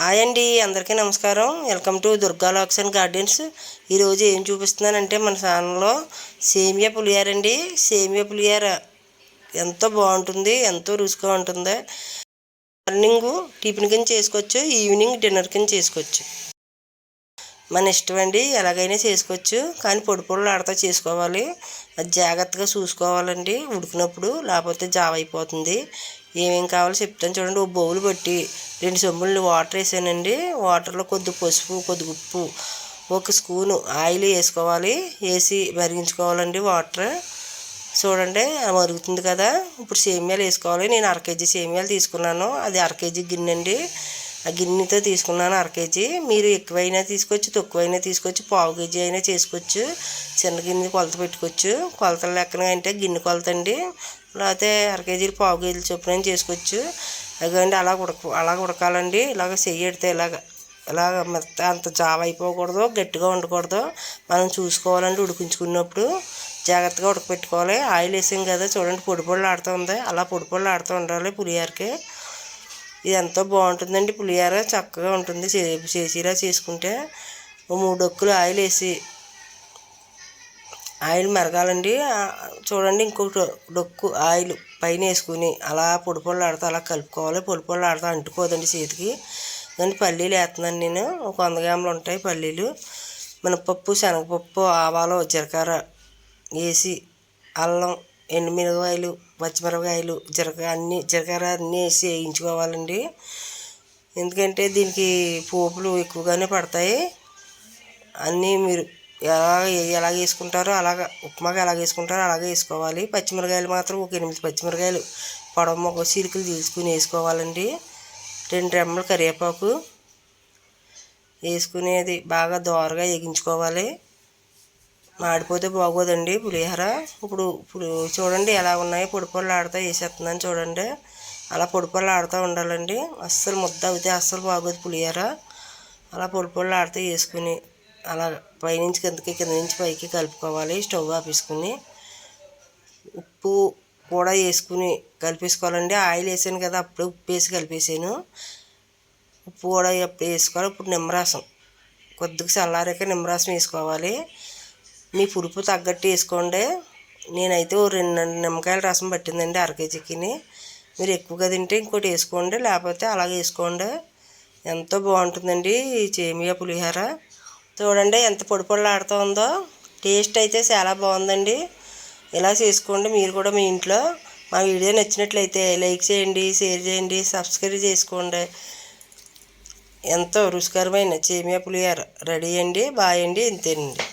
Hi అండి అందరికీ నమస్కారం. Welcome to Durga lakes and gardens. ఈరోజు ఏం చూపిస్తున్నానంటే మన ఛానల్లో సేమియా పులిహార అండి. సేమియా పులిహార ఎంతో బాగుంటుంది ఎంతో రుచిగా ఉంటుంది. మార్నింగ్ టిఫిన్ కింద చేసుకోవచ్చు ఈవినింగ్ డిన్నర్ కింద చేసుకోవచ్చు. మన ఇష్టం అండి ఎలాగైనా చేసుకోవచ్చు. కానీ పొడి పొడులు ఆడతా చేసుకోవాలి. అది జాగ్రత్తగా చూసుకోవాలండి. ఉడికినప్పుడు లేకపోతే జావ అయిపోతుంది. ఏమేం కావాలో చెప్తాను చూడండి. ఒక బౌల్ పట్టి రెండు సొమ్ములు వాటర్ వేసానండి. వాటర్లో కొద్ది పసుపు కొద్ది ఉప్పు ఒక స్పూను ఆయిల్ వేసుకోవాలి. వేసి మరిగించుకోవాలండి వాటర్ చూడండి మరుగుతుంది కదా. ఇప్పుడు సేమియాలు వేసుకోవాలి. నేను అర కేజీ సేమియాలు తీసుకున్నాను. అది అర కేజీ గిన్నె అండి. ఆ గిన్నెతో తీసుకున్నాను అర కేజీ. మీరు ఎక్కువైనా తీసుకోవచ్చు తక్కువైనా తీసుకోవచ్చు పావు కేజీ అయినా చేసుకోవచ్చు. చిన్న గిన్నె కొలత పెట్టుకోవచ్చు. కొలతలు లెక్కన అంటే గిన్నె కొలత అండి. లేకపోతే అర కేజీలు పావు కేజీలు చొప్పున చేసుకోవచ్చు. అదండి అలా ఉడక అలా ఉడకాలండి. ఇలాగ చెయ్యడితే ఇలాగ ఇలాగ మెత్త అంత జావ అయిపోకూడదు గట్టిగా ఉండకూడదు. మనం చూసుకోవాలండి ఉడికించుకున్నప్పుడు. జాగ్రత్తగా ఉడకపెట్టుకోవాలి. ఆయిల్ వేసాం కదా చూడండి పొడి పొడులు ఆడుతూ ఉంది. అలా పొడి పొడులు ఆడుతూ ఉండాలి పులిహారకి. ఇది ఎంతో బాగుంటుందండి పులిహార. చక్కగా ఉంటుంది చేసేలా చేసుకుంటే. మూడు డొక్కులు ఆయిల్ వేసి ఆయిల్ మరగాలండి. చూడండి ఇంకొక డొక్కు ఆయిల్ పైన వేసుకుని అలా పొడి పొడి ఆడుతూ అలా కలుపుకోవాలి. పొడి పొడి ఆడుతూ అంటుకోదండి చేతికి. కానీ పల్లీలు వేస్తున్నాను నేను. ఒక వంద గ్రాములు ఉంటాయి పల్లీలు. మినపప్పు శనగపప్పు ఆవాలు జీలకర్ర వేసి అల్లం ఎండుమిరపకాయలు పచ్చిమిరపకాయలు జీలకర్ర అన్నీ జీలకర్ర అన్నీ వేసి వేయించుకోవాలండి. ఎందుకంటే దీనికి పోపులు ఎక్కువగానే పడతాయి. అన్నీ మీరు ఎలా ఎలా వేసుకుంటారో అలాగ ఉప్మాకి ఎలా వేసుకుంటారో అలాగే వేసుకోవాలి. పచ్చిమిరకాయలు మాత్రం ఒక ఎనిమిది పచ్చిమిరకాయలు. పొడవ మొక్క చిరుకులు తీసుకుని వేసుకోవాలండి. రెండు రెమ్మలు కరివేపాకు వేసుకునేది బాగా దోరగా ఎగించుకోవాలి మాడిపోతే బాగోదండి పులిహోర. ఇప్పుడు ఇప్పుడు చూడండి ఎలా ఉన్నాయో. పొడి పొడిలు ఆడుతూ వేసేస్తున్నాను చూడండి. అలా పొడి ఆడుతూ ఉండాలండి. అస్సలు ముద్ద అవుతే అస్సలు బాగోదు పులిహోర. అలా పొడి ఆడితే ఆడుతూ వేసుకుని అలా పైనుంచి కిందకి కింద నుంచి పైకి కలుపుకోవాలి. స్టవ్ ఆపేసుకుని ఉప్పు కూడా వేసుకుని కలిపేసుకోవాలండి. ఆయిల్ వేసాను కదా అప్పుడే ఉప్పు వేసి కలిపేసాను. ఉప్పు కూడా అప్పుడు వేసుకోవాలి? ఇప్పుడు నిమ్మరసం. కొద్దిగా చల్లారాక నిమ్మరసం వేసుకోవాలి. మీ పులుపు తగ్గట్టు వేసుకోండి. నేనైతే ఓ రెండు నిమ్మకాయల రసం పట్టిందండి అర కేజీకిని. మీరు ఎక్కువగా తింటే ఇంకోటి వేసుకోండి లేకపోతే అలాగే వేసుకోండి. ఎంతో బాగుంటుందండి ఈ చేమియా పులిహోర. చూడండి ఎంత పొడి పొడలాడుతుందో ఉందో. టేస్ట్ అయితే చాలా బాగుందండి. ఇలా చేసుకోండి మీరు కూడా మీ ఇంట్లో. మా వీడియో నచ్చినట్లయితే లైక్ చేయండి షేర్ చేయండి సబ్స్క్రైబ్ చేసుకోండి. ఎంతో రుచికరమైన చేమియా పులిహార. రెడీ అండి బాయ్ అండి ఇంతేనండి.